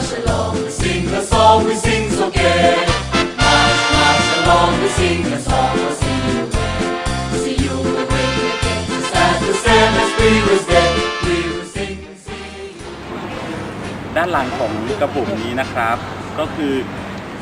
march along, we sing the song, we sing so gay. March, march along, we sing the song, we'll see you there. See you will bring again, just as the same as we was then. We will sing, sing. ด้านหลังของกระปุกนี้นะครับ ก็คือ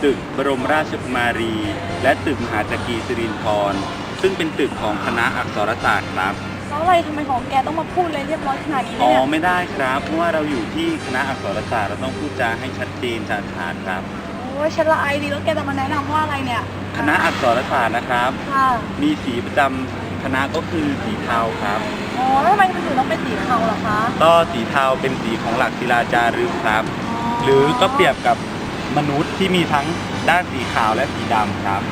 ตึกบรมราชกุมารี และตึกมหาจักรีสิรินธรซึ่งเป็นตึกของคณะอักษรศาสตร์ครับ แล้วอะไรทำไมของแกต้องมาพูดเลยเรียบร้อยขนาดนี้อ๋อเนี่ยไม่ได้ครับ เพราะว่าเราอยู่ที่คณะอักษรศาสตร์เราต้องพูดจาให้ชัดเจนชาญฉานครับ โอ้ยฉันละอายดีแล้วแกจะมาแนะนำว่าอะไรเนี่ยคณะอักษรศาสตร์นะครับ ค่ะมีสีประจำคณะก็คือสีเทาครับอ๋อแล้วทำไมมันถึงต้องเป็นสีเทาล่ะคะก็สีเทาเป็นสีของหลักศิลาจารึกครับ หรือก็เปรียบกับมนุษย์ที่มีทั้งด้านสีขาวและสีดำครับ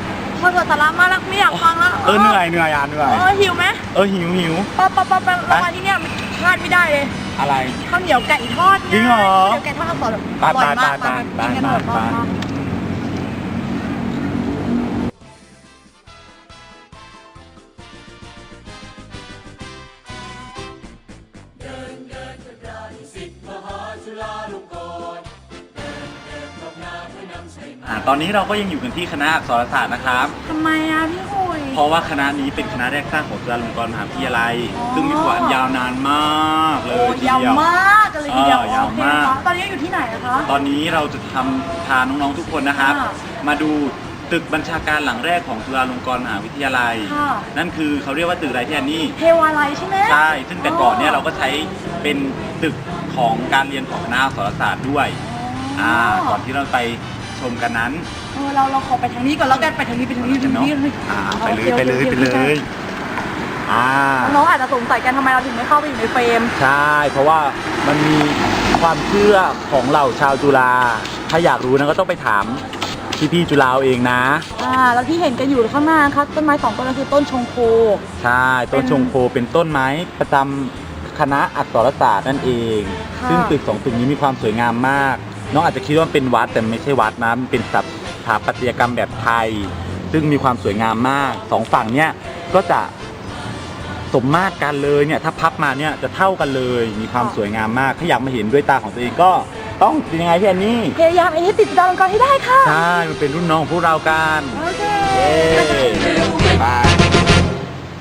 พอเกิดสาระมากแล้วไม่อยากฟังแล้วเออเหนื่อยเหนื่อยอะเหนื่อย เออหิวไหมเออหิวหิวปะปะปะปะเรามาที่เนี่ยพลาดไม่ได้เลย อะไรข้าวเหนียวไก่ทอดไจริงเหรอข้าวเหนียวไก่ทอดอร่อยไปอร่อยมากไปไปกินกันไปเถอะไปมามาอ่า ตอนนี้เราก็ยังอยู่กันที่คณะอักษรศาสตร์นะครับ ทำไมอะพี่หุย เพราะว่าคณะนี้เป็นคณะแรกสร้างของจุฬาลงกรณ์มหาวิทยาลัย อ๋อ ซึ่งมีประวัติยาวนานมากเลโอ้ยทียาวเดียว มากกันเลยทีเดียวเออยาวมาก โอเคค่ะตอนนี้อยู่ที่ไหนนะคะ ตอนนี้เราจะทำพาน้องๆทุกคนนะครับ ค่ะมาดูตึกบัญชาการหลังแรกของจุฬาลงกรณ์มหาวิทยาลัย ค่ะ นั่นคือเขาเรียกว่าตึกอะไรที่อันนี้เทวาลัยใช่ไหมใช่ ซึ่งแต่ก่อนเนี่ยเราก็ใช้เป็นตึกของการเรียนของคณะอักษรศาสตร์ด้วยอ่าก่อนที่เราไป ชมกันนั้นเออเราเราขอไปทางนี้ก่อนแล้วกันไปทางนี้ไปทางนี้ไปทางนี้อ่าโอไปคเลยไปเลยโอไปคเลยอ่าน้องๆอาจจะสงสัยกันทำไมเราถึงไม่เข้าไปอยู่ในเฟรมใช่เพราะว่ามันมีความเชื่อของเหล่าชาวจุฬาถ้าอยากรู้นะก็ต้องไปถามพี่ๆจุฬาเอาเองนะอ่าแล้วที่เห็นกันอยู่ข้างหน้าครับต้นไม้สองต้นก็คือต้นชงโคใช่ต้นเป็นชงโคเป็นต้นไม้ประจำคณะอักษรศาสตร์นั่นเองค่ะซึ่งตึกสองตึกนี้มีความสวยงามมาก น้องอาจจะคิดว่ามันเป็นวัดแต่ไม่ใช่วัดนะมันเป็นสถาปัตยกรรมแบบไทย ซึ่งมีความสวยงามมากสองฝั่งเนี่ยก็จะสมมาตรกันเลยเนี่ยถ้าพับมาเนี่ยจะเท่ากันเลยมีความสวยงามมากถ้าอยากมาเห็นด้วยตาของตัวเองก็ต้องเป็นยังไงพี่แอนนี่พยายามไอ้ให้ติดดาวมังกรให้ได้ค่ะใช่มันเป็นรุ่นน้องของพวกเรากันโอเคเย้ไป